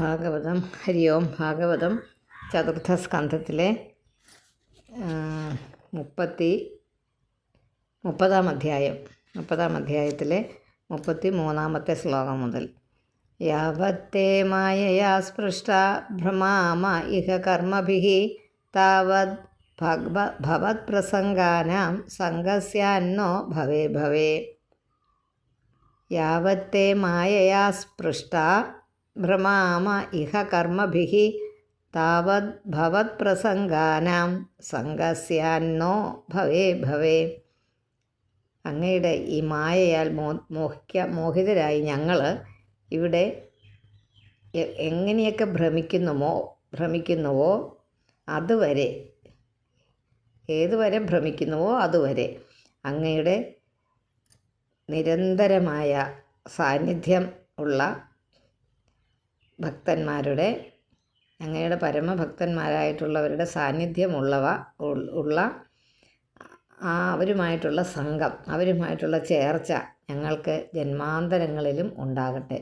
ഭാഗവതം ഹരി ഓം ഭാഗവതം ചതുർത്ഥ സ്കന്ധത്തിലെ മുപ്പത്തി മുപ്പതാം അധ്യായം മുപ്പതാം അധ്യായത്തിലെ മുപ്പത്തി മൂന്നാമത്തെ ശ്ലോകം മുതൽ. യാവത്തേ മായയാ സ്പൃഷ്ട ഭ്രമാമ ഇഹ കർമ്മഭിः താവത് ഭഗ്വ ഭവത്പ്രസംഗാനാം സംഘസ്യാന്നോ ഭവേ ഭവേ. യാവത്തേ മായയാ സ്പൃഷ്ട ഭ്രമാമ ഇഹ കർമ്മഭിः താവത് ഭവത്പ്രസംഗാനാം സംഘസ്യാന്നോ ഭവേ ഭവേ അങ്ങയുടെ ഈ മായയാൽ മോ മോഹിക്ക മോഹിതരായി ഞങ്ങൾ ഇവിടെ എങ്ങനെയൊക്കെ ഭ്രമിക്കുന്നുമോ ഭ്രമിക്കുന്നുവോ അതുവരെ ഏതുവരെ ഭ്രമിക്കുന്നുവോ അതുവരെ അങ്ങയുടെ നിരന്തരമായ സാന്നിധ്യം ഉള്ള ഭക്തന്മാരുടെ അങ്ങയുടെ പരമഭക്തന്മാരായിട്ടുള്ളവരുടെ സാന്നിധ്യമുള്ളവ ഉള്ള ആ അവരുമായിട്ടുള്ള സംഘം അവരുമായിട്ടുള്ള ചേർച്ച ഞങ്ങൾക്ക് ജന്മാന്തരങ്ങളിലും ഉണ്ടാകട്ടെ.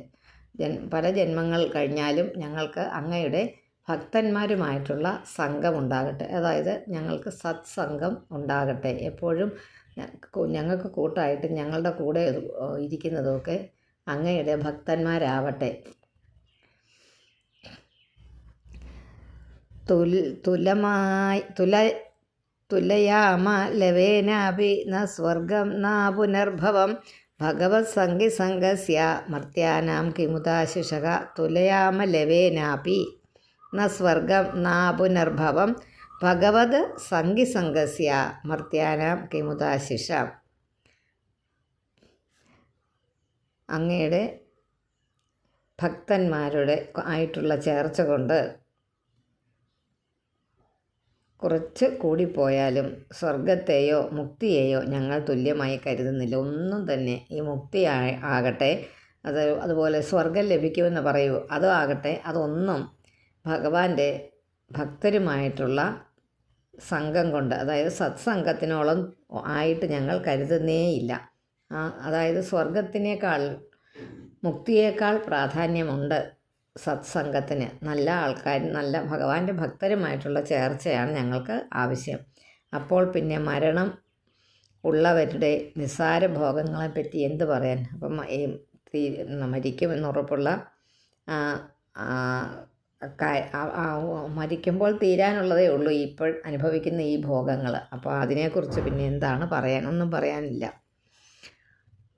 ജൻ പല ജന്മങ്ങൾ കഴിഞ്ഞാലും ഞങ്ങൾക്ക് അങ്ങയുടെ ഭക്തന്മാരുമായിട്ടുള്ള സംഘം ഉണ്ടാകട്ടെ. അതായത് ഞങ്ങൾക്ക് സത്സംഗം ഉണ്ടാകട്ടെ. എപ്പോഴും ഞങ്ങൾക്ക് കൂട്ടായിട്ട് ഞങ്ങളുടെ കൂടെ ഇരിക്കുന്നതൊക്കെ അങ്ങയുടെ ഭക്തന്മാരാവട്ടെ. തുലമായി തുല തുലയാമ ലവേനാപി ന സ്വർഗം ന പുനർഭവം. ഭഗവത് സംഗി സംഘസ്യ മർത്യാനാം കിമുദാശിഷക തുലയാമ ലവേനാപി ന സ്വർഗം ന പുനർഭവം. ഭഗവത് സംഗി സംഘസ്യ മർത്യാനാം കിമുദാശിഷ. അങ്ങയുടെ ഭക്തന്മാരുടെ ആയിട്ടുള്ള ചേർച്ച കൊണ്ട് കുറച്ച് കൂടിപ്പോയാലും സ്വർഗത്തെയോ മുക്തിയെയോ ഞങ്ങൾ തുല്യമായി കരുതുന്നില്ല. ഒന്നും തന്നെ ഈ മുക്തി ആകട്ടെ അത് അതുപോലെ സ്വർഗം ലഭിക്കുമെന്ന് പറയൂ അതോ ആകട്ടെ അതൊന്നും ഭഗവാന്റെ ഭക്തരുമായിട്ടുള്ള സംഘം കൊണ്ട് അതായത് സത്സംഗത്തിനോളം ആയിട്ട് ഞങ്ങൾ കരുതുന്നേയില്ല. അതായത് സ്വർഗത്തിനേക്കാൾ മുക്തിയേക്കാൾ പ്രാധാന്യമുണ്ട് സത്സംഗത്തിന് നല്ല ആൾക്കാർ നല്ല ഭഗവാന്റെ ഭക്തരുമായിട്ടുള്ള ചേർച്ചയാണ് ഞങ്ങൾക്ക് ആവശ്യം. അപ്പോൾ പിന്നെ മരണം ഉള്ളവരുടെ നിസ്സാര ഭോഗങ്ങളെപ്പറ്റി എന്ത് പറയാൻ? അപ്പം ഈ തീ- മരിക്കുമെന്നുറപ്പുള്ള മരിക്കുമ്പോൾ തീരാനുള്ളതേ ഉള്ളൂ ഇപ്പോൾ അനുഭവിക്കുന്ന ഈ ഭോഗങ്ങൾ അപ്പോൾ അതിനെക്കുറിച്ച് പിന്നെ എന്താണ് പറയാനൊന്നും പറയാനില്ല.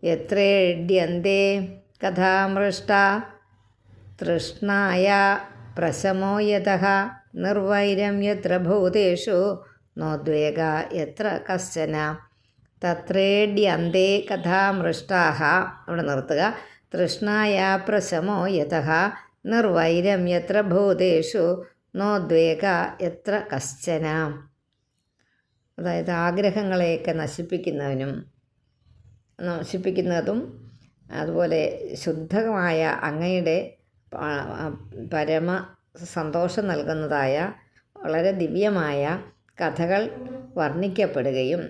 എത്രേഡ്യന്തേ കഥാമൃഷ്ട തൃഷ്ണായ പ്രശമോ യഥ. നിർവൈരം യത്ര ഭൂതേഷു. നോദ്വേഗ എത്ര കശ്ചന. തത്രേഡ്യന്തേ കഥാമൃഷ്ടാഹ. അവിടെ നിർത്തുക. തൃഷ്ണായ പ്രശമോ യഥ. നിർവൈരം യത്ര ഭൂതേഷു. നോദ്വേഗ എത്ര കശ്ചന. അതായത് ആഗ്രഹങ്ങളെയൊക്കെ നശിപ്പിക്കുന്നവനും നശിപ്പിക്കുന്നതും അതുപോലെ ശുദ്ധമായ അങ്ങയുടെ പരമ സന്തോഷം നൽകുന്നതായ വളരെ ദിവ്യമായ കഥകൾ വർണിക്കപ്പെടുകയും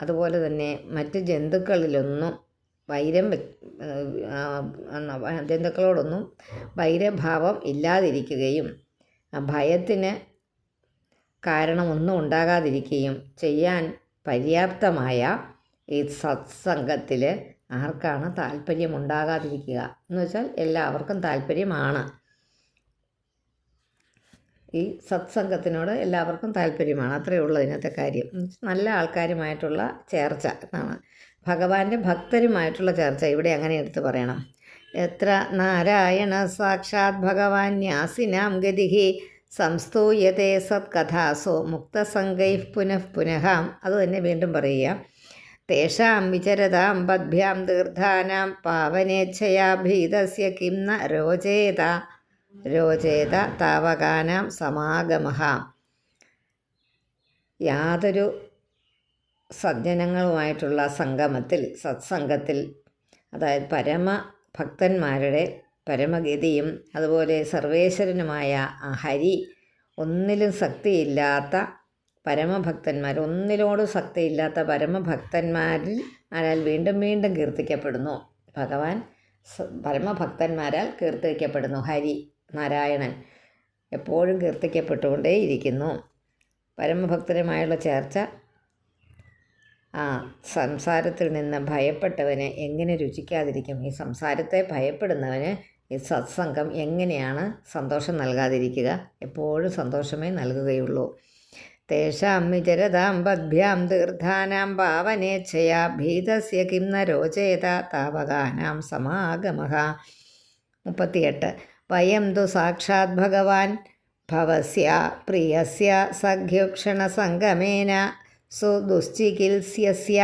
അതുപോലെ തന്നെ മറ്റ് ജന്തുക്കളിലൊന്നും വൈരം ജന്തുക്കളോടൊന്നും വൈരഭാവം ഇല്ലാതിരിക്കുകയും ഭയത്തിന് കാരണമൊന്നും ഉണ്ടാകാതിരിക്കുകയും ചെയ്യാൻ പര്യാപ്തമായ ഈ സത്സംഗത്തിൽ ആർക്കാണ് താല്പര്യം ഉണ്ടാകാതിരിക്കുക? എന്ന് വെച്ചാൽ എല്ലാവർക്കും താല്പര്യമാണ്. ഈ സത്സംഗത്തിനോട് എല്ലാവർക്കും താല്പര്യമാണ്. അത്രയേ ഉള്ളൂ ഇതിനകത്തെ കാര്യം. നല്ല ആൾക്കാരുമായിട്ടുള്ള ചേർച്ച എന്നാണ്. ഭഗവാന്റെ ഭക്തരുമായിട്ടുള്ള ചേർച്ച ഇവിടെ അങ്ങനെ എടുത്ത് പറയണം. എത്ര നാരായണ സാക്ഷാത് ഭഗവാൻ ന്യാസിനാം ഗതിഹി സത് സത്കഥാസോ മുക്തസംഗൈ പുനഃ പുനഃ. അത് തന്നെ വീണ്ടും പറയുക. തേഷാം വിചരതാം പദ്ഭ്യാം തീർത്ഥാനാം പാവനേച്ഛയാ ഭീതസ്യ കിം ന രോചേത രോചേത താവകാനാം സമാഗമ യാതൊരു സജ്ജനങ്ങളുമായിട്ടുള്ള സംഗമത്തിൽ സത്സംഗത്തിൽ അതായത് പരമ ഭക്തന്മാരുടെ പരമഗതിയും അതുപോലെ സർവേശ്വരനുമായ ഹരി ഒന്നിലും ശക്തിയില്ലാത്ത പരമഭക്തന്മാർ ഒന്നിനോടും സക്തിയില്ലാത്ത പരമഭക്തന്മാരിൽ ആരാൽ വീണ്ടും വീണ്ടും കീർത്തിക്കപ്പെടുന്നു. ഭഗവാൻ പരമഭക്തന്മാരാൽ കീർത്തിക്കപ്പെടുന്നു. ഹരി നാരായണൻ എപ്പോഴും കീർത്തിക്കപ്പെട്ടുകൊണ്ടേയിരിക്കുന്നു. പരമഭക്തരുമായുള്ള ചേർച്ച ആ സംസാരത്തിൽ നിന്ന് ഭയപ്പെട്ടവന് എങ്ങനെ രുചിക്കാതിരിക്കും? ഈ സംസാരത്തെ ഭയപ്പെടുന്നവന് ഈ സത്സംഗം എങ്ങനെയാണ് സന്തോഷം നൽകാതിരിക്കുക? എപ്പോഴും സന്തോഷമേ നൽകുകയുള്ളൂ. തേഷാം വിചരതാം പദ്ഭ്യാം തീർത്ഥാനാം പാവനേച്ഛയാ ഭീതസ്യ കിം ന രോചേത താവകാനാം സമാഗമ മുപ്പത്തിയെട്ട് വയം തു സാക്ഷാത് ഭഗവാൻ ഭവസ്യ പ്രിയസ്യ സഖ്യുക്ഷണസംഗമേന സുദുശ്ചികിത്സ്യസ്യ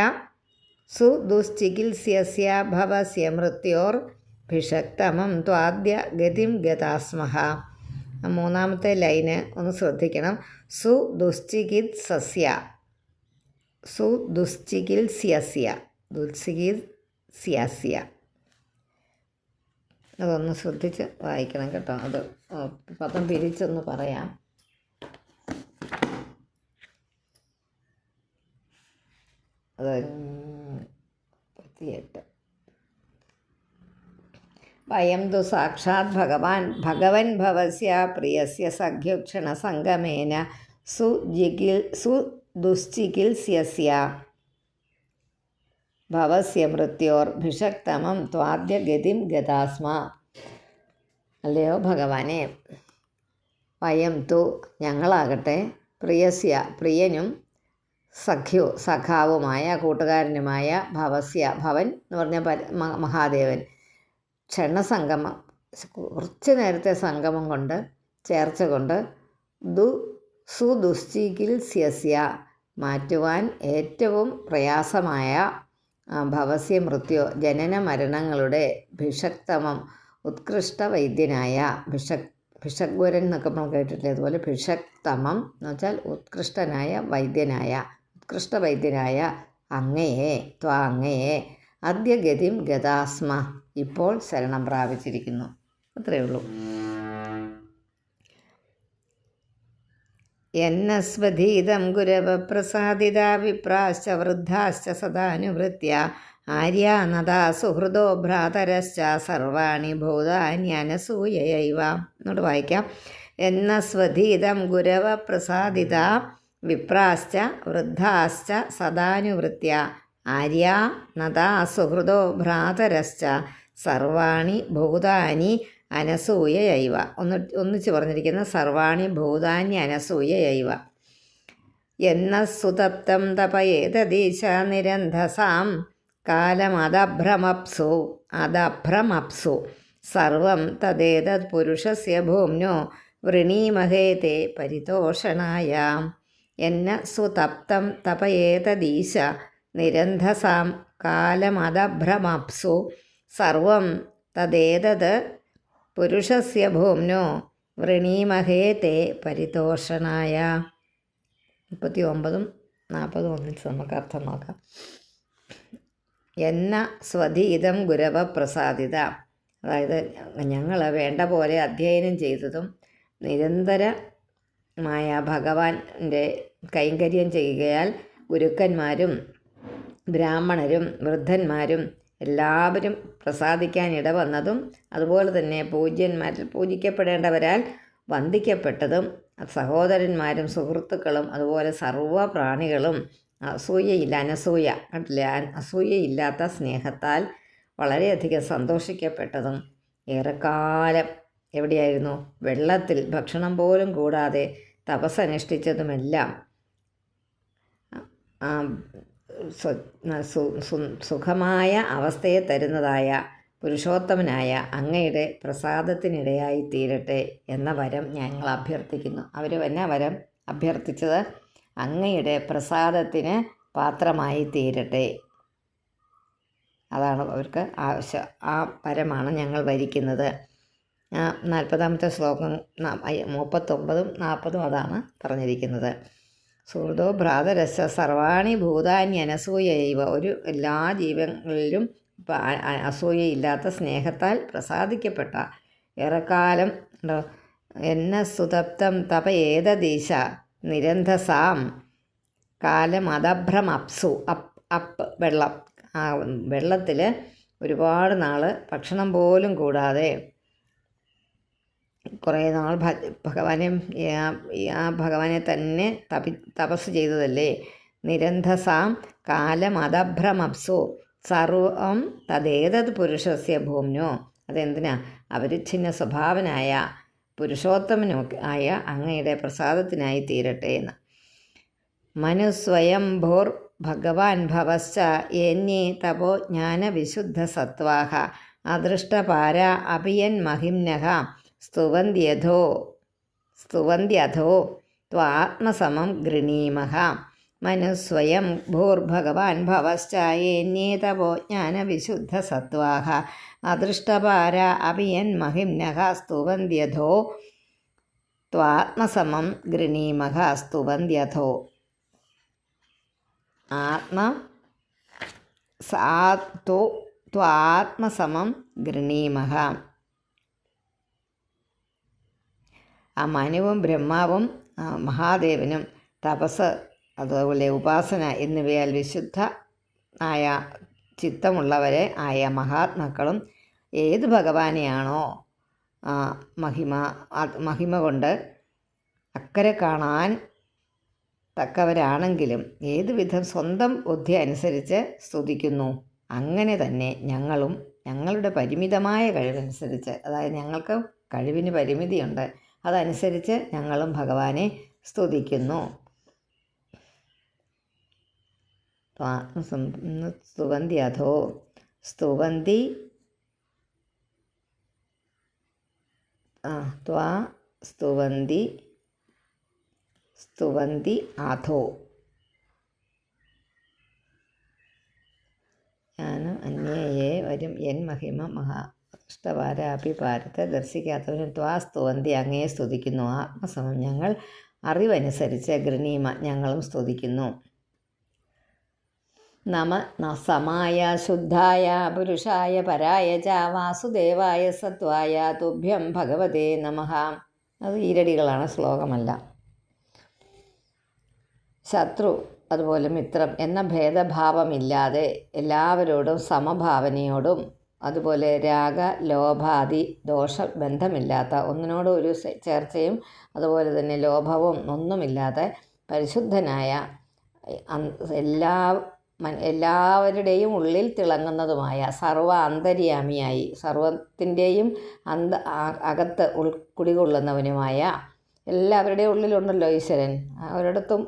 സുദുശ്ചികിത്സ്യസ്യ ഭവസ്യ മൃത്യോർ ഭിഷക്തമം ത്വാദ്യ ഗതിം ഗതാസ്മഹ മൂന്നാമത്തെ ലൈന് ഒന്ന് ശ്രദ്ധിക്കണം. സുദുശ്ചികിത്സസ്യ സുദുശ്ചികിത്സ്യസ്യ ദുശ്ചികിത്സ്യസ്യ അതൊന്ന് ശ്രദ്ധിച്ച് വായിക്കണം കേട്ടോ. അത് പദം പിരിച്ചൊന്ന് പറയാം. അത് മുപ്പത്തിയെട്ട് വയം തു സാക്ഷാത് ഭഗവാൻ. ഭഗവൻ ഭവസ്യ പ്രിയസ്യ സഖ്യുക്ഷണസംഗമേന സുജിഗിൽ സുദുശ്ചികിത്സ്യസ്യ ഭവസ്യ മൃത്യോർ ഭിഷക്തമം ത്വാദ്യ ഗതിം ഗതാസ്മ അല്ലയോ ഭഗവാനെ. വയം തു ഞങ്ങളാകട്ടെ പ്രിയസ്യ പ്രിയനും സഖ്യു സഖാവുമായ കൂട്ടുകാരനുമായ ഭവസ്യ ഭവൻ എന്ന് പറഞ്ഞ മഹാദേവൻ. ക്ഷണസംഗമം കുറച്ച് നേരത്തെ സംഗമം കൊണ്ട് ചേർച്ച കൊണ്ട് ദു സുദുശ്ചികിത്സ്യസ്യ മാറ്റുവാൻ ഏറ്റവും പ്രയാസമായ ഭവസ്യ മൃത്യോ ജനന മരണങ്ങളുടെ ഭിഷക്തമം ഉത്കൃഷ്ട വൈദ്യനായ ഭിഷക് ഭിഷഗ്വരൻ എന്നൊക്കെ നമ്മൾ കേട്ടിട്ടില്ലേ? അതുപോലെ ഭിഷക്തമം എന്ന് വെച്ചാൽ ഉത്കൃഷ്ടനായ വൈദ്യനായ ഉത്കൃഷ്ട വൈദ്യനായ അങ്ങയെ ത്വാ അങ്ങയെ അദ്യഗതിം ഗതാസ്മ ഇപ്പോൾ ശരണം പ്രാപിച്ചിരിക്കുന്നു. അത്രയേ ഉള്ളൂ. എന്നസ്വധീതം ഗുരവ വിപ്രാശ്ച വൃദ്ധാശ്ച സദാനുവൃത്യ. ആര്യാനദാ സുഹൃദോ ഭ്രാതരശ്ച സർവാണി ഭൂതാന്യനസൂയൈവ എന്നോട് വായിക്കാം. എന്ന സ്വധീതം ഗുരവപ്രസാദിത വിപ്രാശ്ച വൃദ്ധാശ്ച സദാനുവൃത്യ. ആര്യാ നദാ സുഹൃതോ ഭ്രാതരശ്ച സർവാണി ഭൂതാനി അനസൂയൈവ ഒന്ന് ഒന്നിച്ച് പറഞ്ഞിരിക്കുന്ന സർവാണി ഭൂതാനി അനസൂയൈവ എന്ന സുതപ്തം തപയേതീശ നിരന്ധസാം കാലമദഭ്രമപ്സു. അദഭ്രമപ്സു. സർവം തദേതത് പുരുഷസ്യ ഭൂമ്നോ വൃണീമഹേ തേ പരിതോഷണായ. എന്ന സുതപ്തം തപയേതദീശ നിരന്ധസാം കാലമദഭ്രമപ്സു സർവം തദേതത് പുരുഷസ്യ ഭൂമ്നോ വൃണീമഹേ തേ പരിതോഷണായ. മുപ്പത്തി ഒമ്പതും നാൽപ്പതും ഒന്നിച്ച് നമുക്ക് അർത്ഥം നോക്കാം. എന്ന സ്വധീതം ഗുരവ പ്രസാദിത അതായത് ഞങ്ങൾ വേണ്ട പോലെ അധ്യയനം ചെയ്തതും നിരന്തരമായ ഭഗവാന്റെ കൈങ്കര്യം ചെയ്യുകയാൽ ഗുരുക്കന്മാരും ബ്രാഹ്മണരും വൃദ്ധന്മാരും എല്ലാവരും പ്രസാദിക്കാൻ ഇടവന്നതും അതുപോലെ തന്നെ പൂജ്യന്മാരിൽ പൂജിക്കപ്പെടേണ്ടവരാൽ വന്ദിക്കപ്പെട്ടതും സഹോദരന്മാരും സുഹൃത്തുക്കളും അതുപോലെ സർവ പ്രാണികളും അസൂയയില്ല അനസൂയ കണ്ടില്ലേ? അസൂയയില്ലാത്ത സ്നേഹത്താൽ വളരെയധികം സന്തോഷിക്കപ്പെട്ടതും ഏറെക്കാലം എവിടെയായിരുന്നു? വെള്ളത്തിൽ ഭക്ഷണം പോലും കൂടാതെ തപസ്സനുഷ്ഠിച്ചതുമെല്ലാം സുഖമായ അവസ്ഥയെ തരുന്നതായ പുരുഷോത്തമനായ അങ്ങയുടെ പ്രസാദത്തിനിടയായി തീരട്ടെ എന്ന വരം ഞങ്ങൾ അഭ്യർത്ഥിക്കുന്നു. അവർ എന്നാ വരം അഭ്യർത്ഥിച്ചത് അങ്ങയുടെ പ്രസാദത്തിന് പാത്രമായി തീരട്ടെ. അതാണ് അവർക്ക് ആവശ്യം ആ പരമാണ് ഞങ്ങൾ വരിക്കുന്നത്. നാൽപ്പതാമത്തെ ശ്ലോകം മുപ്പത്തൊമ്പതും നാൽപ്പതും അതാണ് പറഞ്ഞിരിക്കുന്നത്. സുഹൃതോ ഭ്രാതരസ സർവാണി ഭൂതാന്യ അനസൂയൈവ. ഒരു എല്ലാ ജീവങ്ങളിലും അസൂയയില്ലാത്ത സ്നേഹത്താൽ പ്രസാദിക്കപ്പെട്ട ഏറെക്കാലം എന്ന സുതപ്തം തപ ഏതദീശ? നിരന്ധസാം കാലം അപ്സു. അപ്പ് അപ്പ് വെള്ളം. വെള്ളത്തിൽ ഒരുപാട് നാൾ ഭക്ഷണം പോലും കൂടാതെ കുറേ നാൾ ഭഗവാനെ ആ- ഭഗവാനെ തന്നെ തപി തപസ് ചെയ്തതല്ലേ? നിരന്ധസാം കാലമതഭ്രമപ്സു സർവം തദേതത് പുരുഷസ്യ ഭൂമ്നോ. അതെന്തിനാ? അപരിച്ഛിന്ന സ്വഭാവനായ പുരുഷോത്തമനൊക്കെ ആയ അങ്ങയുടെ പ്രസാദത്തിനായി തീരട്ടെ എന്ന്. മനുസ്വയം ഭോർ ഭഗവാൻ ഭവശ്ച എന്നീ തപോ ജ്ഞാനവിശുദ്ധ സത്വാഹ. അദൃഷ്ടപാര അഭിയൻ മഹിംനഃ സ്തുവന്ത്യധോ സ്തുവന്ത്യഥോ ത്വാത്മസമം ഗൃണീമഹ. മനുസ്വയം ഭൂർഭഗവാൻ ഭവശ്ചായേന്യേതപോ ജ്ഞാനവിശുദ്ധസത്വാഹ അദൃഷ്ടപാര അഭിയൻ സ്തുവന്ത്യഥോ ത്വാത്മസമം ഗൃണീമഹ സ്തുവന്ത്യഥോ ആത്മ സാത്തു ത്വാത്മസമം ഗൃണീമഹ. ആ മനുവും ബ്രഹ്മാവും മഹാദേവനും തപസ് അതുപോലെ ഉപാസന എന്നിവയാൽ വിശുദ്ധ ആയ ചിത്തമുള്ളവരെ ആയ മഹാത്മാക്കളും ഏത് ഭഗവാനെയാണോ മഹിമ മഹിമ കൊണ്ട് അക്കരെ കാണാൻ തക്കവരാണെങ്കിലും ഏതുവിധം സ്വന്തം ബുദ്ധി അനുസരിച്ച് സ്തുതിക്കുന്നു അങ്ങനെ തന്നെ ഞങ്ങളും ഞങ്ങളുടെ പരിമിതമായ കഴിവനുസരിച്ച് അതായത് ഞങ്ങൾക്ക് കഴിവിന് പരിമിതിയുണ്ട് അതനുസരിച്ച് ഞങ്ങളും ഭഗവാനെ സ്തുതിക്കുന്നു. സ്തുവന്തി അധോ. സ്തുവന്തി ത്വാ സ്തുവന്തി സ്തുവന്തി അധോ. ഞാൻ അന്യയെ വരും എൻ മഹിമ മഹാ ഇഷ്ടവാരാപി ഭാരത്തെ ദർശിക്കാത്തവന് ത്വാ സ്തുവന്തി അങ്ങയെ സ്തുതിക്കുന്നു. ആത്മസമം ഞങ്ങൾ അറിവനുസരിച്ച് ഗൃണീമ ഞങ്ങളും സ്തുതിക്കുന്നു. നമ ന- സമായ ശുദ്ധായ പുരുഷായ പരായ ച വാസുദേവായ സത്വായ തുഭ്യം ഭഗവതേ നമഹ അത് ഈരടികളാണ് ശ്ലോകമല്ല. ശത്രു അതുപോലെ മിത്രം എന്ന ഭേദഭാവമില്ലാതെ എല്ലാവരോടും സമഭാവനയോടും അതുപോലെ രാഗ ലോഭാദി ദോഷ ബന്ധമില്ലാത്ത ഒന്നിനോട് ഒരു ചേർച്ചയും അതുപോലെ തന്നെ ലോഭവും ഒന്നുമില്ലാതെ പരിശുദ്ധനായ എല്ലാ എല്ലാവരുടെയും ഉള്ളിൽ തിളങ്ങുന്നതുമായ സർവ അന്തര്യാമിയായി സർവത്തിന്റെയും അന്ത അകത്ത് ഉൾ കുടികൊള്ളുന്നവനുമായ എല്ലാവരുടെയും ഉള്ളിലുണ്ടല്ലോ ഈശ്വരൻ. ഒരിടത്തും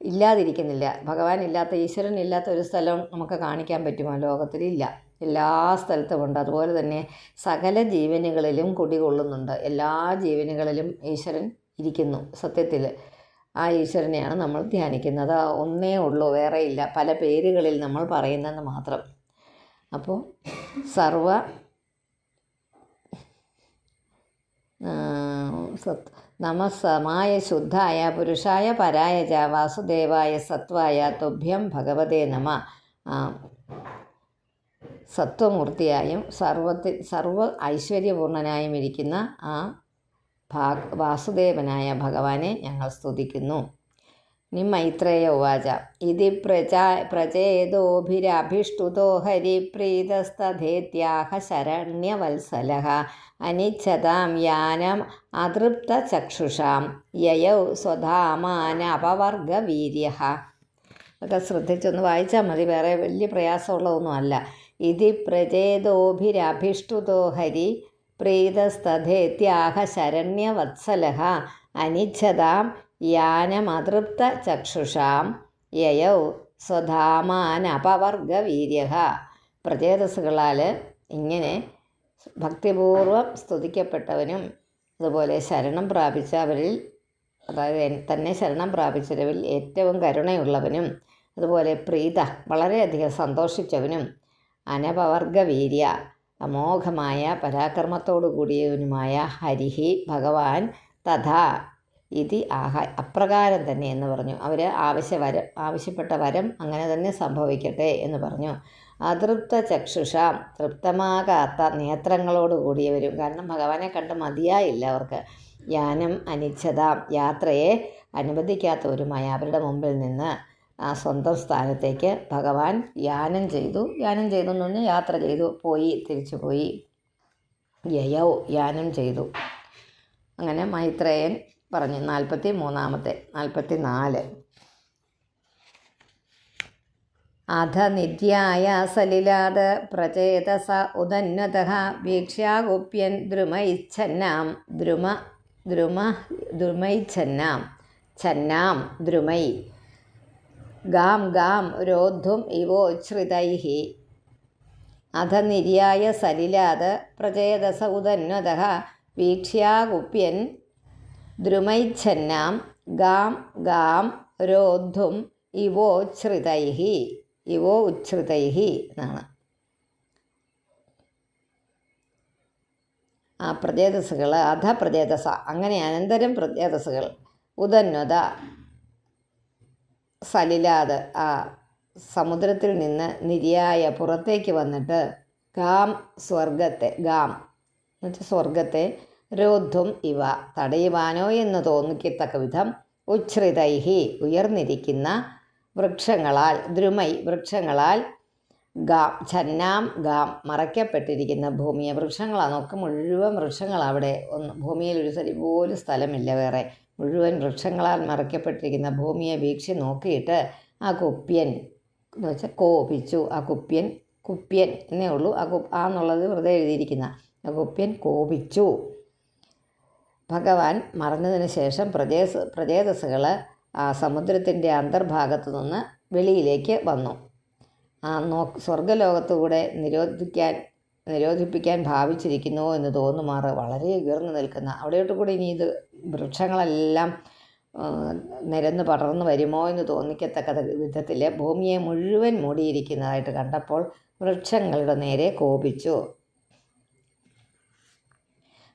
ഇല്ലാതിരിക്കുന്നില്ല. ഭഗവാൻ ഇല്ലാത്ത ഈശ്വരൻ ഇല്ലാത്ത ഒരു സ്ഥലം നമുക്ക് കാണിക്കാൻ പറ്റുമോ? ലോകത്തിലില്ല എല്ലാ സ്ഥലത്തും ഉണ്ട്. അതുപോലെ തന്നെ സകല ജീവനുകളിലും കുടികൊള്ളുന്നുണ്ട് എല്ലാ ജീവനുകളിലും ഈശ്വരൻ ഇരിക്കുന്നു. സത്യത്തിൽ ആ ഈശ്വരനെയാണ് നമ്മൾ ധ്യാനിക്കുന്നത്. ഒന്നേ ഉള്ളൂ വേറെയില്ല പല പേരുകളിൽ നമ്മൾ പറയുന്നെന്ന് മാത്രം. അപ്പോൾ സർവ സത് നമസമായ ശുദ്ധായ പുരുഷായ പരായ ച വാസുദേവായ സത്വായ തുഭ്യം ഭഗവതേ നമ. സത്വമൂർത്തിയായും സർവത്തിൽ സർവ ഐശ്വര്യപൂർണനായും ഇരിക്കുന്ന ആ ഭാഗ് വാസുദേവനായ ഭഗവാനെ ഞങ്ങൾ സ്തുതിക്കുന്നു. ഇനി മൈത്രേയ ഉവാച. ഇതി പ്രജാ പ്രചേതോഭിരഭിഷ്ടുതോ ഹരിപ്രീതസ്തധേത്യാഹ ശരണ്യവത്സല അനിച്ഛതാം യാനം അതൃപ്തചക്ഷുഷാം. യയൗ സ്വധാമാനപവർഗവീര്യ ഒക്കെ ശ്രദ്ധിച്ചൊന്ന് വായിച്ചാൽ മതി വേറെ വലിയ പ്രയാസമുള്ളതൊന്നുമല്ല. ഇതി പ്രചേതോഭിരഭിഷ്ടുതോ ഹരി പ്രീതസ്തധേത്യാഹ ശരണ്യവത്സല അനിച്ഛതാം യാനമതൃപ്ത ചക്ഷുഷാം യയൗ സ്വധാമാനപവർഗവീര്യ പ്രചേതസ്സുകളാൽ ഇങ്ങനെ ഭക്തിപൂർവം സ്തുതിക്കപ്പെട്ടവനും അതുപോലെ ശരണം പ്രാപിച്ച അവരിൽ അതായത് തന്നെ ശരണം പ്രാപിച്ചവരിൽ ഏറ്റവും കരുണയുള്ളവനും അതുപോലെ പ്രീത വളരെയധികം സന്തോഷിച്ചവനും അനപവർഗവീര്യ അമോഘമായ പരാക്രമത്തോടു കൂടിയവനുമായ ഹരിഹി ഭഗവാൻ തഥാ. ഇതി ആഹ അപ്രകാരം തന്നെ എന്ന് പറഞ്ഞു. അവർ ആവശ്യ വരം ആവശ്യപ്പെട്ട വരം അങ്ങനെ തന്നെ സംഭവിക്കട്ടെ എന്ന് പറഞ്ഞു. അതൃപ്ത ചക്ഷുഷ തൃപ്തമാകാത്ത നേത്രങ്ങളോട് കൂടിയവരും. കാരണം ഭഗവാനെ കണ്ട് മതിയായില്ല അവർക്ക്. യാനം അനിച്ഛത യാത്രയെ അനുവദിക്കാത്തവരുമായി അവരുടെ മുമ്പിൽ നിന്ന് ആ സ്വന്തം സ്ഥാനത്തേക്ക് ഭഗവാൻ യാനം ചെയ്തു. യാനം ചെയ്തു എന്ന് പറഞ്ഞാൽ യാത്ര ചെയ്തു പോയി തിരിച്ചു പോയി. യയൗ യാനം ചെയ്തു. അങ്ങനെ മൈത്രേയൻ പറഞ്ഞു. നാൽപ്പത്തി മൂന്നാമത്തെ നാൽപ്പത്തി നാല് അധ നിത്യായ സലിലാത് പ്രചേതസ ഉദന്വത വീക്ഷ്യാഗുപ്യൻ ദ്രുമൈച്ഛന്നാം ദ്രുമ ദ്രുമ ദ്രുമൈച്ഛന്നാം ഛന്നാം ദ്രുമൈ. ഗാം ഗാം രോദ്ധും ഇവോച്ഛ്രിതൈ അധ നിര്യായ സലിലാത് പ്രചേതസ ഉദന്വത വീക്ഷ്യാഗുപ്യൻ ദ്രുമൈച്ഛന്നാം ഗാം ഗാം രോദ്ധും ഇവോച്ഛ്രിതൈ ഇവോ ഉച്ഛ്രിതൈ എന്നാണ്. ആ പ്രജേതസ്സുകൾ അധ പ്രജേതസ അങ്ങനെ അനന്തരം പ്രജേതസ്സുകൾ ഉദന്വത സലിലാത് ആ സമുദ്രത്തിൽ നിന്ന് നിര്യായ പുറത്തേക്ക് വന്നിട്ട് ഗാം സ്വർഗത്തെ ഗാം എന്നുവെച്ചാൽ സ്വർഗത്തെ രോദ്ധും ഇവ തടയുവാനോ എന്ന് തോന്നിക്കത്തക്ക വിധം ഉച്ഛ്രിതൈഹി ഉയർന്നിരിക്കുന്ന വൃക്ഷങ്ങളാൽ ദ്രുമൈ വൃക്ഷങ്ങളാൽ ഗാം ചന്നാം ഗാം മറയ്ക്കപ്പെട്ടിരിക്കുന്ന ഭൂമിയെ. വൃക്ഷങ്ങളാണ് നോക്ക് മുഴുവൻ വൃക്ഷങ്ങൾ അവിടെ ഒന്ന്. ഭൂമിയിൽ ഒരു സരി പോലും സ്ഥലമില്ല വേറെ. മുഴുവൻ വൃക്ഷങ്ങളാൽ മറയ്ക്കപ്പെട്ടിരിക്കുന്ന ഭൂമിയെ വീക്ഷി നോക്കിയിട്ട് ആ കുപ്യൻ എന്ന് വെച്ചാൽ കോപിച്ചു. ആ കുപ്യൻ കുപ്യൻ എന്നേ ഉള്ളൂ. ആ കു ആ എന്നുള്ളത് വെറുതെ എഴുതിയിരിക്കുന്ന. ആ കുപ്യൻ കോപിച്ചു. ഭഗവാൻ മറഞ്ഞതിന് ശേഷം പ്രജേസ് പ്രജേതസ്സുകൾ ആ സമുദ്രത്തിന്റെ അന്തർഭാഗത്തു നിന്ന് വെളിയിലേക്ക് വന്നു. ആ നോ സ്വർഗലോകത്തുകൂടെ നിരോധിക്കാൻ നിരോധിപ്പിക്കാൻ ഭാവിച്ചിരിക്കുന്നുവോ എന്ന് തോന്നുമാറ് വളരെ ഉയർന്നു നിൽക്കുന്ന അവിടെയോട്ട് കൂടി ഇനി ഇത് വൃക്ഷങ്ങളെല്ലാം നിരന്ന് പടർന്നു വരുമോ എന്ന് തോന്നിക്കത്തക്ക വിധത്തിൽ ഭൂമിയെ മുഴുവൻ മൂടിയിരിക്കുന്നതായിട്ട് കണ്ടപ്പോൾ വൃക്ഷങ്ങളുടെ നേരെ കോപിച്ചു.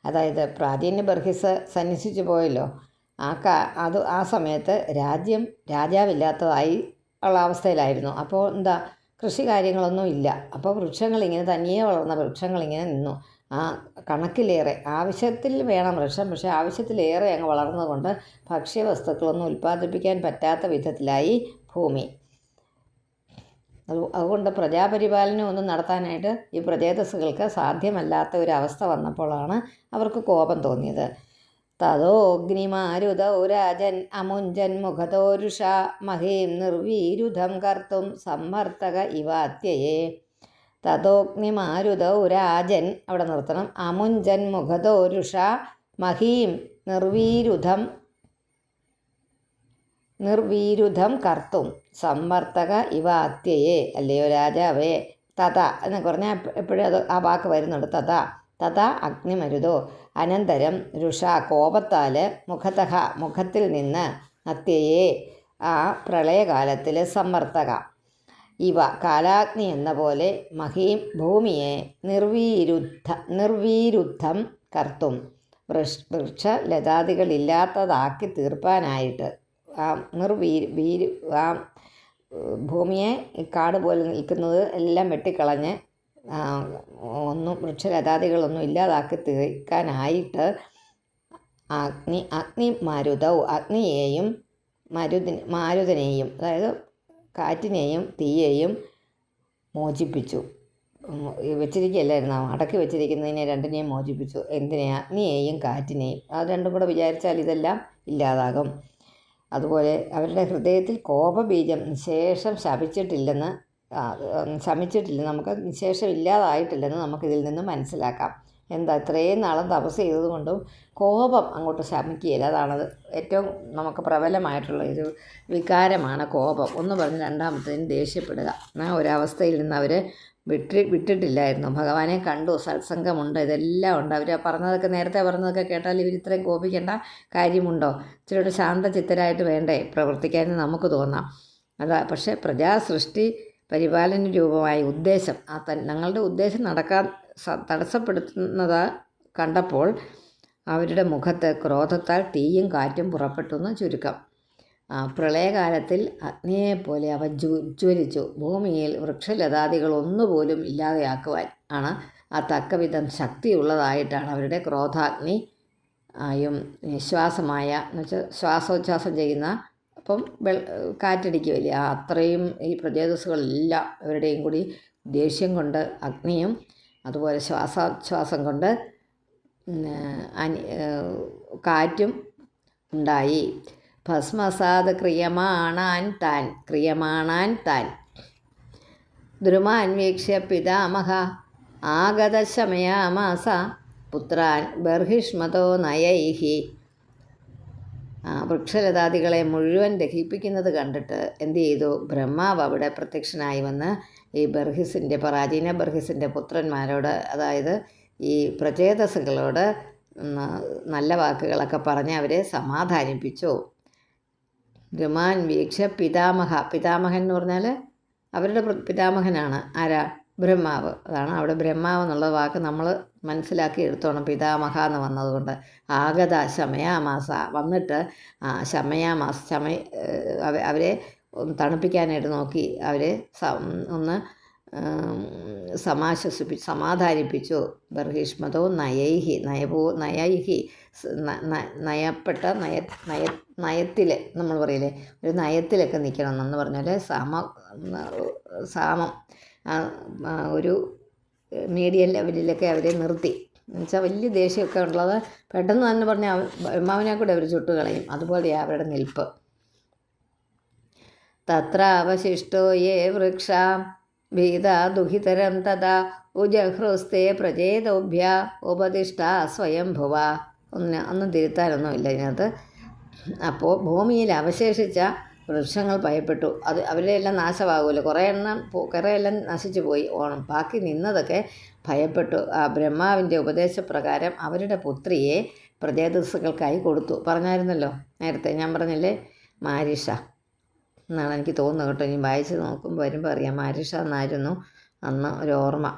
അതായത് പ്രാചീന ബർഹിസ് സന്യസിച്ചു പോയല്ലോ. ആ കാ അത് ആ സമയത്ത് രാജ്യം രാജാവില്ലാത്തതായി ഉള്ള അവസ്ഥയിലായിരുന്നു. അപ്പോൾ എന്താ കൃഷി കാര്യങ്ങളൊന്നും ഇല്ല. അപ്പോൾ വൃക്ഷങ്ങളിങ്ങനെ തനിയെ വളർന്ന വൃക്ഷങ്ങളിങ്ങനെ നിന്നു. ആ കണക്കിലേറെ ആവശ്യത്തിൽ വേണം വൃക്ഷം പക്ഷേ ആവശ്യത്തിലേറെ അങ്ങ് വളർന്നതുകൊണ്ട് ഭക്ഷ്യവസ്തുക്കളൊന്നും ഉൽപ്പാദിപ്പിക്കാൻ പറ്റാത്ത വിധത്തിലായി ഭൂമി. അതുകൊണ്ട് പ്രജാപരിപാലനം ഒന്നും നടത്താനായിട്ട് ഈ പ്രജേതസ്സുകൾക്ക് സാധ്യമല്ലാത്ത ഒരു അവസ്ഥ വന്നപ്പോഴാണ് അവർക്ക് കോപം തോന്നിയത്. തതോഗ്നിമാരുതൗ രാജൻ അമുഞ്ചൻ മുഖതോരുഷ മഹീം നിർവീരുധം കർത്തും സമ്മർത്തക ഇവാത്യയെ. തതോഗ്നിമാരുത രാജൻ അവിടെ നിർത്തണം അമുഞ്ചൻ മുഖതോരുഷ മഹീം നിർവീരുധം നിർവീരുധം കർത്തും. സമ്മർത്തക ഇവ അത്യയെ അല്ലയോ രാജാവേ തഥ എന്ന് പറഞ്ഞാൽ എപ്പോഴും അത് ആ വാക്ക് വരുന്നുണ്ട്. തഥ തഥ അഗ്നിമരുതോ അനന്തരം രുഷ കോപത്താൽ മുഖതഹ മുഖത്തിൽ നിന്ന് അത്യയെ ആ പ്രളയകാലത്തിൽ സമ്മർത്തക. ഇവ കാലാഗ്നി എന്ന പോലെ മഹീം ഭൂമിയെ നിർവീരുദ്ധ നിർവീരുദ്ധം കർത്തും. വൃക്ഷ ലതാദികളില്ലാത്തതാക്കി തീർപ്പാനായിട്ട് ആ നിർവീര് വീര് ആ ഭൂമിയെ കാട് പോലെ നിൽക്കുന്നത് എല്ലാം വെട്ടിക്കളഞ്ഞ് ഒന്നും വൃക്ഷലതാദികളൊന്നും ഇല്ലാതാക്കി തീർക്കാനായിട്ട് അഗ്നി അഗ്നി മാരുതൗ അഗ്നിയെയും മരുതി മാരുതനെയും അതായത് കാറ്റിനെയും തീയെയും മോചിപ്പിച്ചു. വെച്ചിരിക്കുകയല്ലായിരുന്നു? അടക്കി വെച്ചിരിക്കുന്നതിനെ രണ്ടിനെയും മോചിപ്പിച്ചു. എന്തിനെ? അഗ്നിയെയും കാറ്റിനെയും. അത് രണ്ടും കൂടെ വിചാരിച്ചാൽ ഇതെല്ലാം ഇല്ലാതാകും. അതുപോലെ അവരുടെ ഹൃദയത്തിൽ കോപബീജം നിശേഷം ശപിച്ചിട്ടില്ലെന്ന് ശമിച്ചിട്ടില്ല നമുക്ക് നിശേഷം ഇല്ലാതായിട്ടില്ലെന്ന് നമുക്കിതിൽ നിന്ന് മനസ്സിലാക്കാം. എന്താ ഇത്രയും നാളും തപസ് ചെയ്തതുകൊണ്ടും കോപം അങ്ങോട്ട് ശമിക്കുകയില്ല. അതാണത് ഏറ്റവും നമുക്ക് പ്രബലമായിട്ടുള്ള ഒരു വികാരമാണ് കോപം. ഒന്ന് പറഞ്ഞ് രണ്ടാമത്തേന് ദേഷ്യപ്പെടുക. ആ ഒരവസ്ഥയിൽ നിന്ന് അവർ വിട്ടി വിട്ടിട്ടില്ലായിരുന്നു. ഭഗവാനെ കണ്ടു സത്സംഗമുണ്ട് ഇതെല്ലാം ഉണ്ട്. അവർ പറഞ്ഞതൊക്കെ നേരത്തെ പറഞ്ഞതൊക്കെ കേട്ടാൽ ഇവർ ഇത്രയും കോപിക്കേണ്ട കാര്യമുണ്ടോ? ഇച്ചിരി ശാന്തചിത്തരായിട്ട് വേണ്ടേ? പ്രവർത്തിക്കാൻ നമുക്ക് തോന്നാം. അതാ പക്ഷേ പ്രജാസൃഷ്ടി പരിപാലന രൂപമായ ഉദ്ദേശം ആ തൻ ഞങ്ങളുടെ ഉദ്ദേശം നടക്കാൻ തടസ്സപ്പെടുത്തുന്നത് കണ്ടപ്പോൾ അവരുടെ മുഖത്ത് ക്രോധത്താൽ തീയും കാറ്റും പുറപ്പെട്ടു എന്ന് ചുരുക്കം. പ്രളയകാലത്തിൽ അഗ്നിയെപ്പോലെ അവ ജ്വലിച്ചു. ഭൂമിയിൽ വൃക്ഷലതാദികൾ ഒന്നുപോലും ഇല്ലാതെയാക്കുവാൻ ആണ് ആ തക്കവിധം ശക്തിയുള്ളതായിട്ടാണ് അവരുടെ ക്രോധാഗ്നി ആയും നിശ്വാസമായ എന്നുവെച്ചാൽ ശ്വാസോച്ഛ്വാസം ചെയ്യുന്ന അപ്പം വെൾ കാറ്റടിക്കുമല്ലേ ആ അത്രയും ഈ പ്രജേതസ്സുകളെല്ലാം അവരുടെയും കൂടി ദേഷ്യം കൊണ്ട് അഗ്നിയും അതുപോലെ ശ്വാസോച്ഛ്വാസം കൊണ്ട് അനി കാറ്റും ഉണ്ടായി. ഭസ്മസാത് ക്രിയമാണാൻ താൻ. ക്രിയമാണാൻ താൻ ദ്രുമാൻവീക്ഷ്യ പിതാമഹ. ആഗതശമയാമാസ. പുത്രാൻ ബർഹിഷ്മതോ നയൈഹി. വൃക്ഷലതാദികളെ മുഴുവൻ ദഹിപ്പിക്കുന്നത് കണ്ടിട്ട് എന്തു ചെയ്തു? ബ്രഹ്മാവ് അവിടെ പ്രത്യക്ഷനായി വന്ന് ഈ ബർഹിസിന്റെ പ്രാചീന ബർഹിസിന്റെ പുത്രന്മാരോട് അതായത് ഈ പ്രചേതസുകളോട് നല്ല വാക്കുകളൊക്കെ പറഞ്ഞ് അവരെ സമാധാനിപ്പിച്ചു. ദ്രുമാൻ വീക്ഷ പിതാമഹ. പിതാമഹൻ എന്ന് പറഞ്ഞാൽ അവരുടെ പിതാമഹനാണ്. ആരാ? ബ്രഹ്മാവ്. അതാണ് അവിടെ ബ്രഹ്മാവ് എന്നുള്ള വാക്ക് നമ്മൾ മനസ്സിലാക്കി എടുത്തോണം. പിതാമഹ എന്ന് വന്നതുകൊണ്ട്. ആഗത ശമയാമാസ. വന്നിട്ട് ശമയാമാസ ശമ അവരെ തണുപ്പിക്കാനായിട്ട് നോക്കി. അവരെ ഒന്ന് സമാശ്വസിപ്പി സമാധാനിപ്പിച്ചു. ബർഹിഷ്മതോ നയൈഹി നയപോ നയൈഹി നയപ്പെട്ട നയ നയ നയത്തിൽ നമ്മൾ പറയില്ലേ? ഒരു നയത്തിലൊക്കെ നിൽക്കണം എന്ന് പറഞ്ഞാൽ സമ സാമം ഒരു മീഡിയം ലെവലിലൊക്കെ അവരെ നിർത്തി. എന്നുവെച്ചാൽ വലിയ ദേഷ്യമൊക്കെ ഉള്ളത് പെട്ടെന്ന് തന്നെ പറഞ്ഞാൽ ബ്രഹ്മാവിനെ കൂടെ അവർ ചുട്ടുകളയും. അതുപോലെ അവരുടെ നിൽപ്പ്. തത്ര അവശിഷ്ടോ യേ വൃക്ഷ ഭീത ദുഹിതരം തഥാ ഉജഹ്രോസ്തേ പ്രചേതോഭ്യ ഉപതിഷ്ഠ സ്വയംഭുവ. ഒന്ന് ഒന്നും തിരുത്താനൊന്നുമില്ല ഇതിനകത്ത്. അപ്പോൾ ഭൂമിയിൽ അവശേഷിച്ച വൃക്ഷങ്ങൾ ഭയപ്പെട്ടു. അത് അവരെല്ലാം നാശമാകുമല്ലോ കുറേ എണ്ണം കുറേ എല്ലാം നശിച്ചു പോയി. ഓണം. ബാക്കി നിന്നതൊക്കെ ഭയപ്പെട്ടു. ആ ബ്രഹ്മാവിന്റെ ഉപദേശപ്രകാരം അവരുടെ പുത്രിയെ പ്രജേതസ്സുകൾക്കായി കൊടുത്തു. പറഞ്ഞായിരുന്നല്ലോ നേരത്തെ ഞാൻ പറഞ്ഞില്ലേ? മാരിഷ എന്നാണ് എനിക്ക് തോന്നുന്നത് കേട്ടോ. ഇനി വായിച്ച് നോക്കുമ്പോൾ വരുമ്പോൾ അറിയാം. മാരിഷ എന്നായിരുന്നു അന്ന് ഒരു ഓർമ്മ.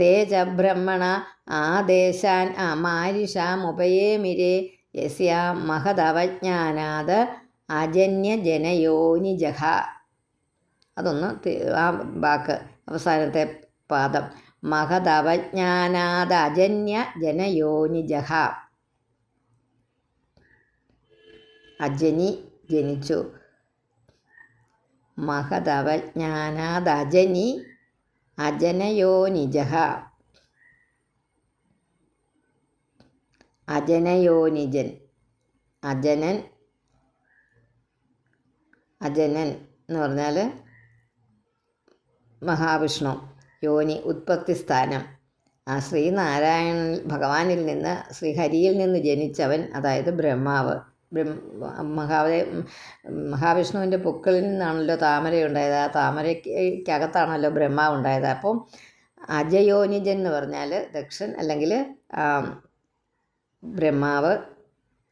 തേജ ബ്രഹ്മണ ആദേശാൻ ആ മാരിഷാമുപയേമിരേ യസ്യ മഹദവജ്ഞാനാത് അജന്യജനയോനിജഹ അതൊന്ന് ആ വാക്ക് അവസാനത്തെ പാദം. മഹതവജ്ഞാനാത് അജന്യ ജനയോനിജഹ അജനി ജനിച്ചു. മഹദവജ്ഞാനാദജനി അജനയോനിജഹ അജനയോനിജൻ. അജനൻ അജനൻ എന്ന് പറഞ്ഞാൽ മഹാവിഷ്ണു യോനി ഉത്പത്തി സ്ഥാനം. ആ ശ്രീനാരായണൻ ഭഗവാനിൽ നിന്ന് ശ്രീഹരിയിൽ നിന്ന് ജനിച്ചവൻ അതായത് ബ്രഹ്മാവ്. ബ്രഹ്മ മഹാവേ മഹാവിഷ്ണുവിന്റെ പൊക്കളിൽ നിന്നാണല്ലോ താമര ഉണ്ടായത്. ആ താമരയ്ക്കകത്താണല്ലോ ബ്രഹ്മാവ് ഉണ്ടായത്. അപ്പം അജയോനിജൻ എന്ന് പറഞ്ഞാൽ ദക്ഷൻ അല്ലെങ്കിൽ ബ്രഹ്മാവ്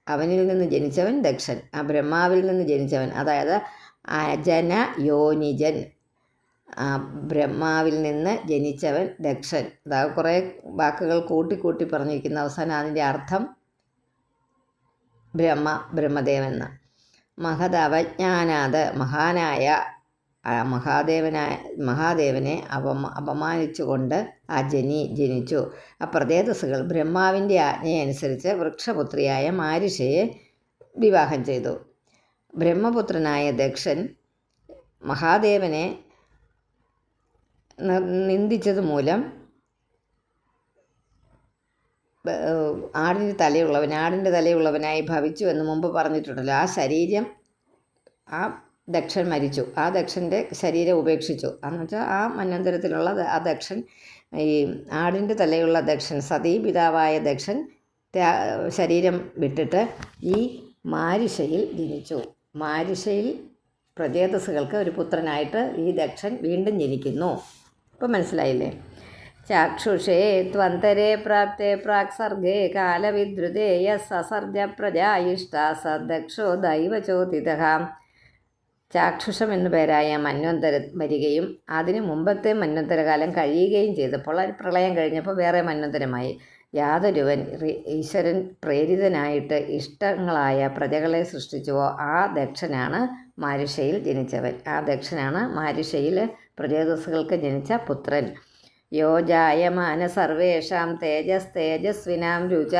അവനിൽ നിന്ന് ജനിച്ചവൻ ദക്ഷൻ. ആ ബ്രഹ്മാവിൽ നിന്ന് ജനിച്ചവൻ അതായത് അജന യോനിജൻ ബ്രഹ്മാവിൽ നിന്ന് ജനിച്ചവൻ ദക്ഷൻ. അതായത് കുറേ വാക്കുകൾ കൂട്ടി കൂട്ടി പറഞ്ഞിരിക്കുന്ന. അവസാനം അതിന്റെ അർത്ഥം ബ്രഹ്മ ബ്രഹ്മദേവൻ മഹത് അവജ്ഞാനാത് മഹാനായ മഹാദേവനായ മഹാദേവനെ അപമ അപമാനിച്ചുകൊണ്ട് ആ ജനി ജനിച്ചു. ആ പ്രദേതസ്സുകൾ ബ്രഹ്മാവിന്റെ ആജ്ഞയനുസരിച്ച് വൃക്ഷപുത്രിയായ മാരിഷയെ വിവാഹം ചെയ്തു. ബ്രഹ്മപുത്രനായ ദക്ഷൻ മഹാദേവനെ നിന്ദിച്ചത് മൂലം ആടിന്റെ തലയുള്ളവൻ ആടിന്റെ തലയുള്ളവനായി ഭവിച്ചു എന്ന് മുമ്പ് പറഞ്ഞിട്ടുണ്ടല്ലോ. ആ ശരീരം ആ ദക്ഷൻ മരിച്ചു. ആ ദക്ഷന്റെ ശരീരം ഉപേക്ഷിച്ചു. എന്നുവെച്ചാൽ ആ മന്വന്തരത്തിലുള്ള ആ ദക്ഷൻ ഈ ആടിന്റെ തലയുള്ള ദക്ഷൻ സതീ പിതാവായ ദക്ഷൻ ശരീരം വിട്ടിട്ട് ഈ മാരിഷയിൽ ജനിച്ചു. മാരിഷയിൽ പ്രചേതസ്സുകൾക്ക് ഒരു പുത്രനായിട്ട് ഈ ദക്ഷൻ വീണ്ടും ജനിക്കുന്നു. ഇപ്പം മനസ്സിലായില്ലേ? ചാക്ഷുഷേ ത്വന്തരെ പ്രാപ്തേ പ്രാക് സർഗേ കാലവിദ്രുതേ യസർജ പ്രജായിഷ്ട സദക്ഷോ ദൈവചോദിത ചാക്ഷുഷം എന്നു പേരായ മന്വന്തര വരികയും അതിന് മുമ്പത്തെ മന്വന്തരകാലം കഴിയുകയും ചെയ്തപ്പോൾ പ്രളയം കഴിഞ്ഞപ്പോൾ വേറെ മന്വന്തരമായി. യാതൊരുവൻ ഈശ്വരൻ പ്രേരിതനായിട്ട് ഇഷ്ടങ്ങളായ പ്രജകളെ സൃഷ്ടിച്ചുവോ ആ ദക്ഷനാണ് മാരുഷയിൽ ജനിച്ചവൻ. ആ ദക്ഷനാണ് മാരുഷയിൽ പ്രജേതസ്സുകൾക്ക് ജനിച്ച പുത്രൻ. യോജായമാന സർവേഷാം തേജസ് തേജസ്വിനാം രുച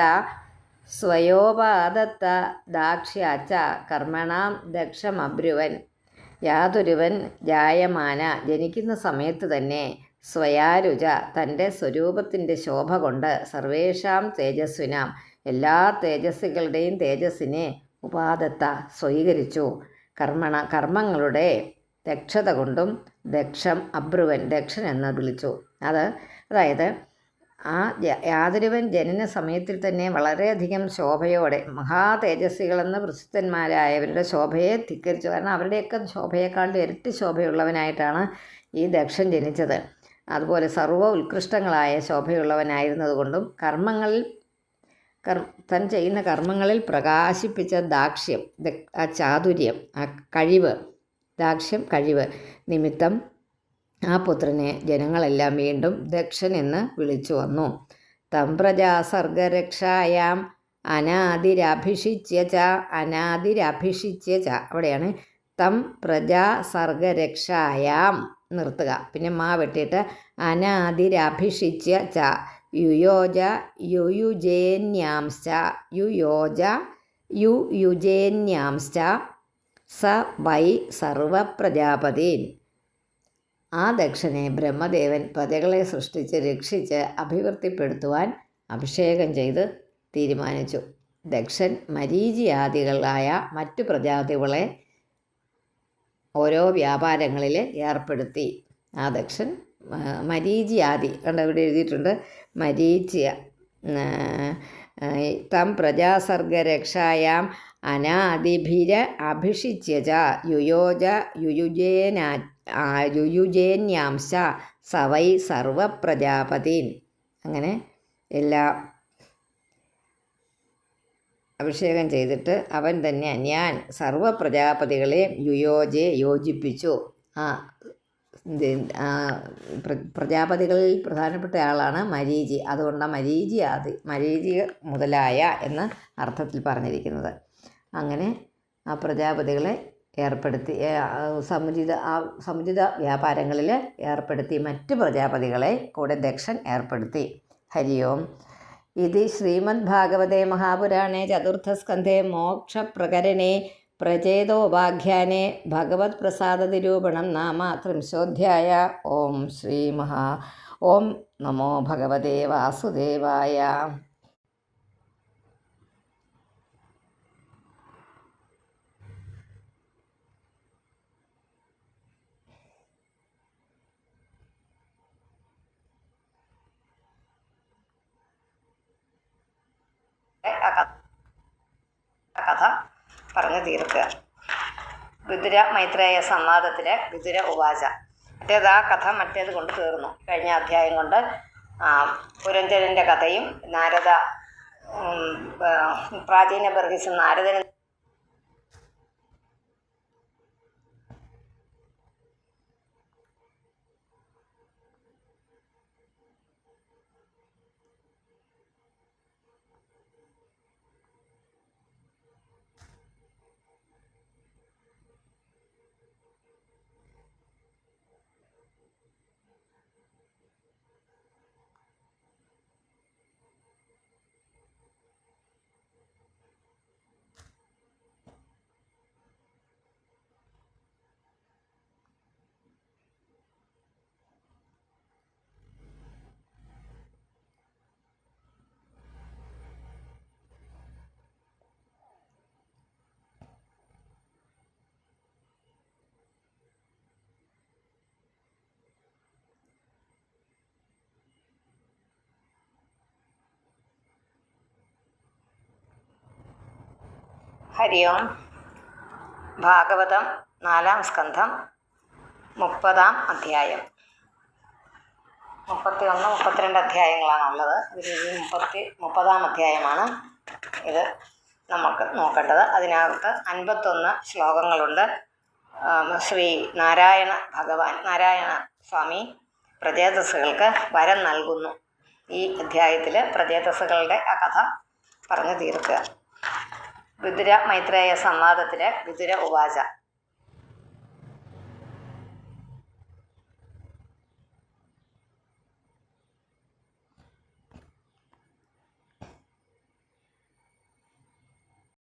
സ്വയോപാദത്ത ദാക്ഷ്യാച്ച കർമ്മണാം ദക്ഷമബ്രുവൻ. യാതൊരുവൻ ജായമാന ജനിക്കുന്ന സമയത്ത് തന്നെ സ്വയാരുജ തന്റെ സ്വരൂപത്തിന്റെ ശോഭ കൊണ്ട് സർവേഷാം തേജസ്വിനാം എല്ലാ തേജസ്സുകളുടെയും തേജസ്സിനെ ഉപാദത്ത സ്വീകരിച്ചു. കർമ്മണ കർമ്മങ്ങളുടെ ദക്ഷത കൊണ്ടും ദക്ഷം അബ്രുവൻ ദക്ഷൻ എന്ന് വിളിച്ചു. അത് അതായത് ആ യാതൊരുവൻ ജനന സമയത്തിൽ തന്നെ വളരെയധികം ശോഭയോടെ മഹാതേജസ്സികളെന്ന് പ്രസിദ്ധന്മാരായവരുടെ ശോഭയെ ധിക്കരിച്ചു. കാരണം അവരുടെയൊക്കെ ശോഭയെക്കാളും ഇരട്ടി ശോഭയുള്ളവനായിട്ടാണ് ഈ ദക്ഷൻ ജനിച്ചത്. അതുപോലെ സർവ ഉത്കൃഷ്ടങ്ങളായ ശോഭയുള്ളവനായിരുന്നതുകൊണ്ടും കർമ്മങ്ങളിൽ കർ തൻ ചെയ്യുന്ന കർമ്മങ്ങളിൽ പ്രകാശിപ്പിച്ച ദാക്ഷ്യം ആ ചാതുര്യം ആ കഴിവ് ദാക്ഷ്യം കഴിവ് നിമിത്തം ആ പുത്രനെ ജനങ്ങളെല്ലാം വീണ്ടും ദക്ഷൻ എന്ന് വിളിച്ചു വന്നു. തം പ്രജാസർഗരക്ഷായാം അനാദിരഭിഷിച്യ ച അനാദിരഭിഷിച്യ ച അവിടെയാണ് തം പ്രജാസർഗരക്ഷായാം നിർത്തുക. പിന്നെ മാ വെട്ടിയിട്ട് അനാദിരഭിഷിച്യ ച യുയോജ യുയുജേന്യാംശ്ച യുയോജ യു യുജേന്യാംശ്ച സ വൈ സർവപ്രജാപതീൻ. ആ ദക്ഷനെ ബ്രഹ്മദേവൻ പ്രജകളെ സൃഷ്ടിച്ച് രക്ഷിച്ച് അഭിവൃദ്ധിപ്പെടുത്തുവാൻ അഭിഷേകം ചെയ്ത് തീരുമാനിച്ചു. ദക്ഷൻ മരീചിയാദികളായ മറ്റു പ്രജാതികളെ ഓരോ വ്യാപാരങ്ങളിൽ ഏർപ്പെടുത്തി. ആ ദക്ഷൻ മരീചിയാദി കണ്ട ഇവിടെ എഴുതിയിട്ടുണ്ട് മരീചിയ തം പ്രജാസർഗരക്ഷായാം അനാദിഭിര അഭിഷിച്ച യുയോജ യുയുജേനാ യുയുജേന്യാംശ സവൈ സർവപ്രജാപതിൻ. അങ്ങനെ എല്ലാ അഭിഷേകം ചെയ്തിട്ട് അവൻ തന്നെ ഞാൻ സർവപ്രജാപതികളെ യുയോജെ യോജിപ്പിച്ചു. ആ പ്രജാപതികളിൽ പ്രധാനപ്പെട്ട ആളാണ് മരീചി. അതുകൊണ്ടാണ് മരീചി ആദി മരീചി മുതലായ എന്ന അർത്ഥത്തിൽ പറഞ്ഞിരിക്കുന്നത്. അങ്ങനെ ആ പ്രജാപതികളെ ഏർപ്പെടുത്തി സമുചിത ആ സമുചിത വ്യാപാരങ്ങളിൽ ഏർപ്പെടുത്തി മറ്റ് പ്രജാപതികളെ കൂടെ ദക്ഷൻ ഏർപ്പെടുത്തി. ഹരി ഓം. ഇത് ശ്രീമദ് ഭാഗവതേ മഹാപുരാണേ ചതുർത്ഥസ്കന്ധേ മോക്ഷപ്രകരണേ പ്രചേതോപാഖ്യാനെ ഭഗവത് പ്രസാദ നിരൂപണം നാമ ത്രിംശോധ്യായ. ഓം ശ്രീ മഹാ ഓം നമോ ഭഗവതേ വാസുദേവായ. ആ കഥ. പറഞ്ഞു തീർക്കുക. വിതുര മൈത്രേയ സംവാദത്തിലെ വിതുര ഉപാച മറ്റേത് ആ കഥ മറ്റേത് കൊണ്ട് തീർന്നു. കഴിഞ്ഞ അധ്യായം കൊണ്ട് പുരഞ്ജനന്റെ കഥയും നാരദ പ്രാചീന ബർഹിസും നാരദന് ഹരി ഓം ഭാഗവതം നാലാം സ്കന്ധം മുപ്പതാം അധ്യായം മുപ്പത്തി ഒന്ന് മുപ്പത്തിരണ്ട് അധ്യായങ്ങളാണുള്ളത് ഇതിൽ ഈ മുപ്പത്തി മുപ്പതാം അധ്യായമാണ് ഇത് നമുക്ക് നോക്കേണ്ടത്. അതിനകത്ത് അൻപത്തൊന്ന് ശ്ലോകങ്ങളുണ്ട്. ശ്രീ നാരായണ ഭഗവാൻ നാരായണ സ്വാമി പ്രചേതസ്സുകൾക്ക് വരം നൽകുന്നു. ഈ അധ്യായത്തിൽ പ്രചേതസ്സുകളുടെ ആ കഥ പറഞ്ഞു തീർക്കുക. വിതുര മൈത്രേയ സംവാദത്തിലെ വിതുര ഉവാച